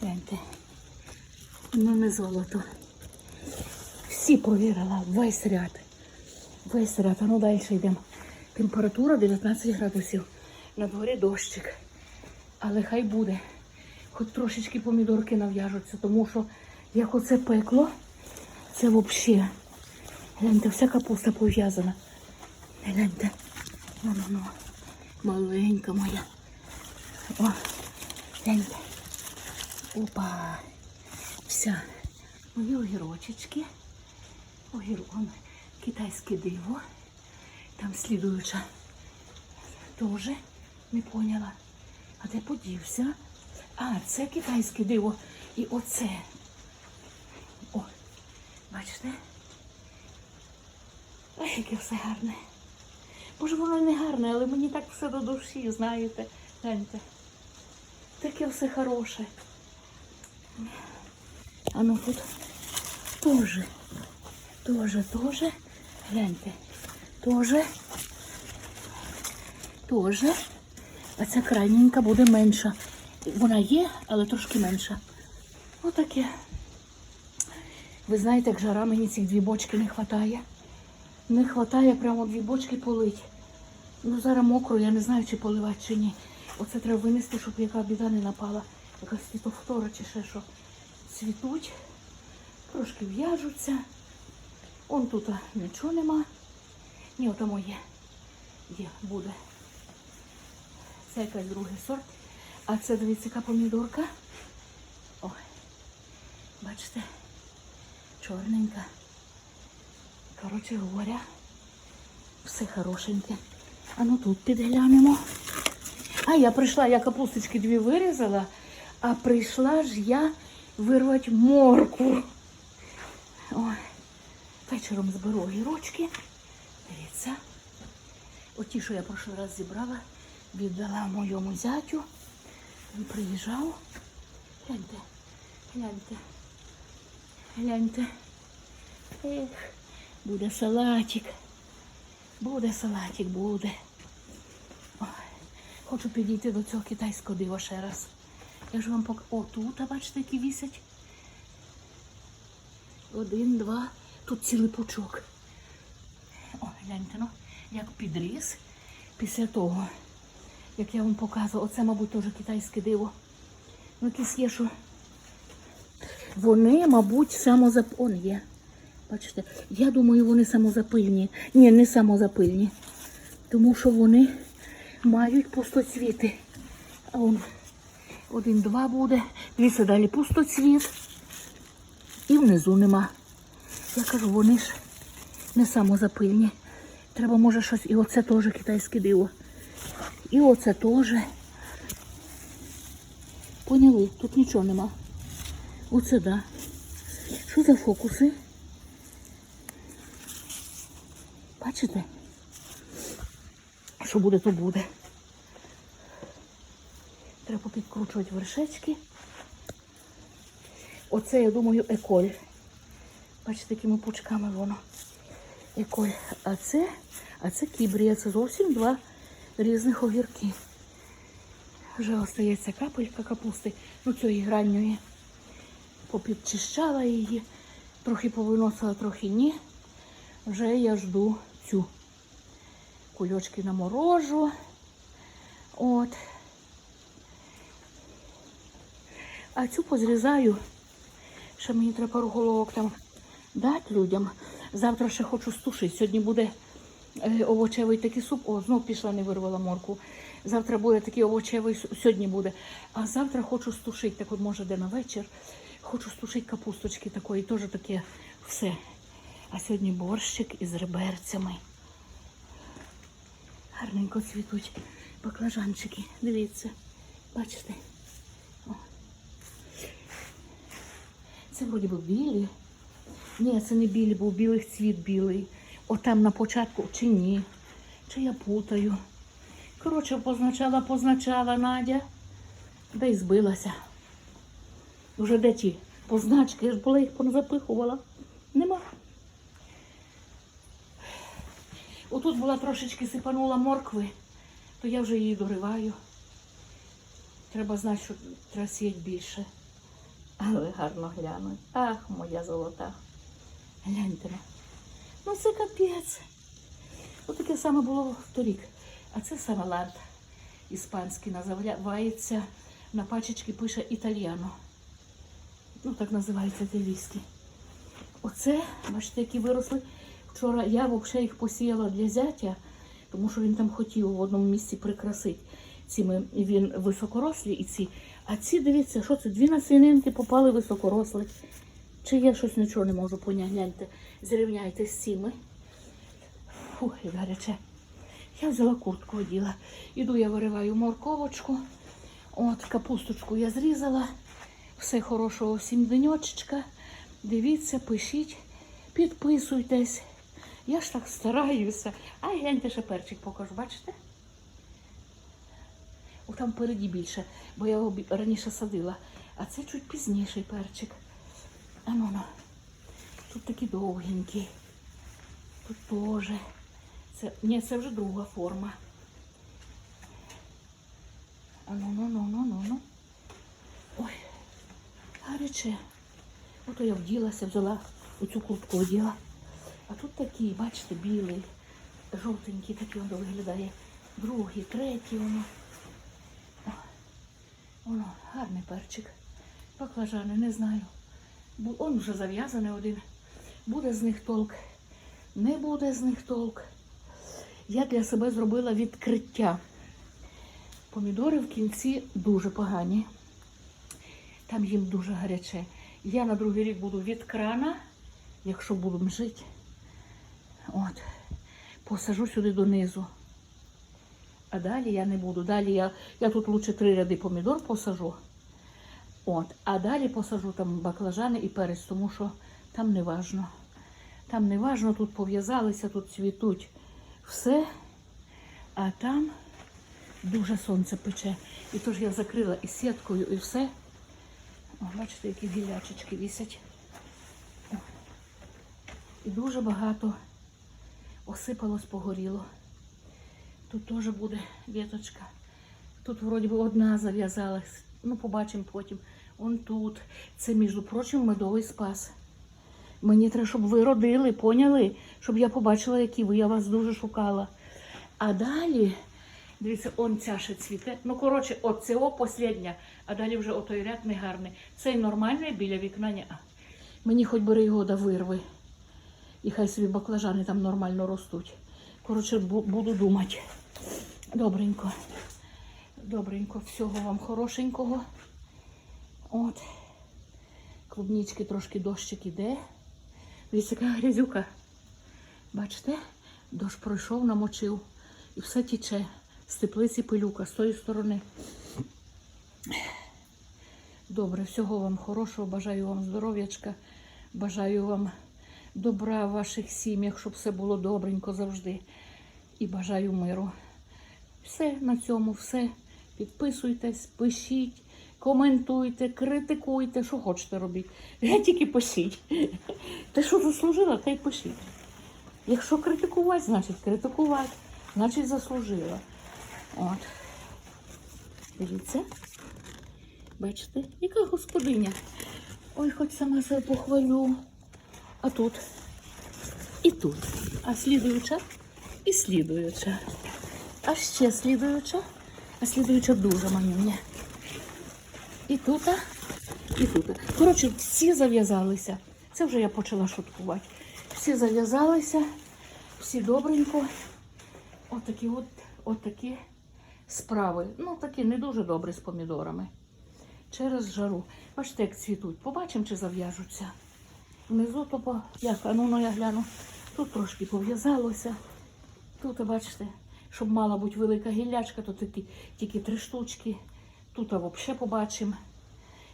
Гляньте. Ну не золото. Всі провірила, весь ряд. Весь ряд. А ну далі йдемо. Температура 19 градусів. На дворі дощик. Але хай буде. Хоч трошечки помідорки нав'яжуться, тому що як оце пекло, це взагалі. Гляньте, вся капуста пов'язана. Гляньте. Ну, ну. Маленька моя. О, гляньте. Опа. Вся. Мої огірочечки. Огірон. Китайське диво. Там слідуюча. Тоже не поняла. А де подівся? А, це китайське диво. І оце. О, бачите? Ой, яке все гарне. Може, воно не гарне, але мені так все до душі, знаєте. Гляньте. Таке все хороше. А ну тут теж. Тоже, тоже. Гляньте. Тоже. Тоже. А ця крайненька буде менша. Вона є, але трошки менша. Отаке. Ви знаєте, як жара мені ці дві бочки не вистачає. Не вистачає прямо дві бочки полить. Ну зараз мокро, я не знаю, чи поливати, чи ні. Оце треба винести, щоб яка біда не напала. Якась фітофтора чи ще що. Цвітуть, трошки в'яжуться. Он тут нічого нема. Ні, ото моє. Є, буде. Це якась другий сорт. А це, дивіться, яка помідорка. Ой, бачите, чорненька. Коротше говоря, все хорошеньке. А ну тут підглянемо. А я прийшла, я капусточки дві вирізала, а прийшла ж я вирвати морку. Ой, вечором зберу огірочки. Дивіться. Оті, що я прошлий раз зібрала, віддала моєму зятю. Він приїжджав. Гляньте, гляньте, гляньте. Ех, буде салатик. Буде салатик, буде. Ой, хочу підійти до цього китайського дива ще раз. Я ж вам пок... О, тут, а бачите, які вісять. Один, два. Тут цілий пучок. О, гляньте, ну, як підріс після того, як я вам показувала. Оце, мабуть, теж китайське диво. Ну, якісь є, що вони, мабуть, самозап... Он є. Бачите, я думаю, вони самозапильні. Ні, не самозапильні. Тому що вони мають пустоцвіти. А он один-два буде. Дивіться, далі пустоцвіт. І внизу нема. Я кажу, вони ж не самозапильні. Треба, може, щось. І оце теж китайське диво. І оце теж. Поняли? Тут нічого нема. Оце да. Що за фокуси? Бачите? Що буде, то буде. Треба підкручувати вершечки. Оце, я думаю, еколь. Бачите, такими пучками воно. Еколь. А це, а це кібрія. Це зовсім два різних огірки. Вже остається капелька капусти, ну цієї ранньої. Попідчищала її, трохи повиносила, трохи ні. Вже я жду цю кульочки наморожу. От. А цю позрізаю. Ще мені треба пару головок там дати людям. Завтра ще хочу стушити. Сьогодні буде е, овочевий такий суп. О, знов пішла, не вирвала морку. Завтра буде такий овочевий суп, сьогодні буде. А завтра хочу стушити, так от може де на вечір. Хочу стушити капусточки такої, теж таке все. А сьогодні борщик із реберцями. Гарненько цвітуть баклажанчики. Дивіться, бачите? Це вроді би білі. Ні, це не білі, був білий цвіт білий. Отам на початку чи ні. Чи я путаю. Коротше, позначала, позначала Надя. Да й збилася. Уже де ті позначки, я ж була їх позапихувала. Нема. Отут була трошечки сипанула моркви, то я вже її дориваю. Треба знати, що треба сіяти більше. Але гарно глянуть. Ах, моя золота. Гляньте. Ну це капець. Ось таке саме було торік. А це саме лард іспанський називається. На пачечці пише італіано. Ну, так називається італійський. Оце, бачите, які виросли. Вчора я взагалі їх посіяла для зятя, тому що він там хотів в одному місці прикрасити. Цими він високорослі і ці. А ці, дивіться, що це? Дві насінинки попали високорослі. Чи я щось нічого не можу поняти, гляньте. Зрівняйте з цими. Фух, як гаряче. Я взяла куртку оділа. Іду я вириваю морковочку. От, капусточку я зрізала. Все хорошого всім денечка. Дивіться, пишіть, підписуйтесь. Я ж так стараюся. А гляньте ще перчик покажу, бачите? Там впереді більше, бо я його раніше садила. А це чуть пізніший перчик. А ну. Тут такі довгенькі. Тут теж. Це, ні, це вже друга форма. А ну ну ну ну ну. Ой, гаряче. Ото я вділася, взяла оцю куртку оділа. А тут такі, бачите, білий, жовтенький, такий воно виглядає. Другий, третій воно. Воно, гарний перчик. Баклажани, не знаю. Он вже зав'язаний один. Буде з них толк. Не буде з них толк. Я для себе зробила відкриття. Помідори в кінці дуже погані. Там їм дуже гаряче. Я на другий рік буду від крана, якщо будемо жити. От. Посажу сюди донизу. А далі я не буду. Далі я, я тут лучше три ряди помідор посажу. От. А далі посажу там баклажани і перець, тому що там не важно. Там не важно, тут пов'язалися, тут цвітуть все. А там дуже сонце пече. І тож я закрила і сіткою, і все. О, бачите, які гілячечки вісять. І дуже багато осипалось, погоріло. Тут теж буде віточка. Тут вроді би одна зав'язалась. Ну, побачимо потім. Он тут. Це, між прочим, медовий спас. Мені треба, щоб ви родили, поняли? Щоб я побачила, які ви. Я вас дуже шукала. А далі, дивіться, он ця ще цвіте. Ну, коротше, от последня, а далі вже отой ряд негарний. Цей нормальний біля вікна. Ні. Мені хоч бери його да вирви. І хай собі баклажани там нормально ростуть. Коротше, буду думати. Добренько. Добренько. Всього вам хорошенького. От. Клубнички трошки дощик іде. Дивіться, яка грязюка. Бачите? Дощ пройшов, намочив. І все тіче. З теплиці пилюка, з тої сторони. Добре, всього вам хорошого, бажаю вам здоров'ячка, бажаю вам добра в ваших сім'ях, щоб все було добренько завжди. І бажаю миру. Все на цьому, все. Підписуйтесь, пишіть, коментуйте, критикуйте, що хочете робіть. Я тільки пишіть. Те, що заслужила, те й пишіть. Якщо критикувати, значить критикувати, значить заслужила. От. Дивіться. Бачите, яка господиня. Ой, хоч сама себе похвалю. А тут. І тут. А слідуюча і слідуюча. А ще слідуюча. А слідуюча дуже манюня. І тут, і тут. Коротше, всі зав'язалися. Це вже я почала шуткувати. Всі зав'язалися, всі добренько. Отакі от, от такі справи. Ну, такі не дуже добрі з помідорами. Через жару. Бачите, як цвітуть. Побачимо, чи зав'яжуться. Внизу то по... як, а ну, ну я гляну. Тут трошки пов'язалося. Тут, бачите, щоб мала бути велика гіллячка, то тільки три штучки. Тут взагалі побачимо.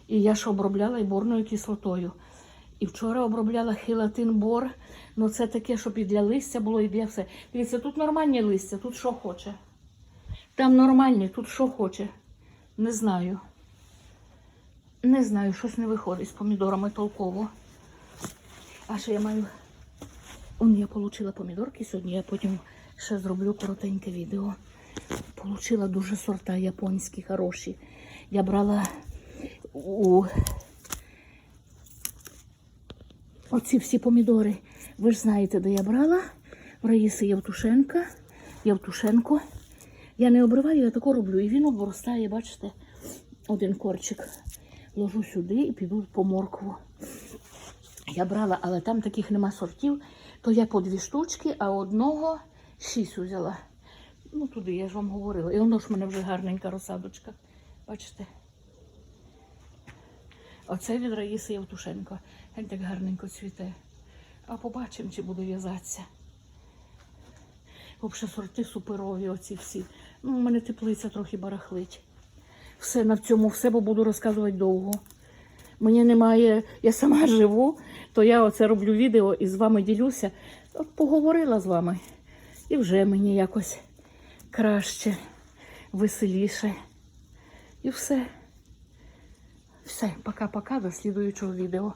І я ж обробляла і борною кислотою. І вчора обробляла хелатин бор. Ну це таке, щоб і для листя було, і для все. Дивіться, тут нормальні листя, тут що хоче. Там нормальні, тут що хоче. Не знаю. Не знаю, щось не виходить з помідорами толково. А ще я маю. Он я отримала помідорки сьогодні, я потім ще зроблю коротеньке відео. Получила дуже сорта японські хороші. Я брала у Оці всі помідори. Ви ж знаєте, де я брала. В Раїси Євтушенка. Євтушенко. Я не обриваю, я тако роблю. І він обростає, бачите, один корчик. Ложу сюди і піду по моркву. Я брала, але там таких нема сортів, то я по дві штучки, а одного шість взяла. Ну, туди, я ж вам говорила. І воно ж в мене вже гарненька розсадочка. Бачите? Оце від Раїси Євтушенко. Він так гарненько цвіте. А побачимо, чи буде в'язатися. Взагалі сорти суперові, оці всі. Ну, у мене теплиця трохи барахлить. Все на цьому все, бо буду розказувати довго. Мені немає, я сама живу, то я оце роблю відео і з вами ділюся. Поговорила з вами. І вже мені якось краще, веселіше. І все. Все, пока-пока, до слідуючого відео.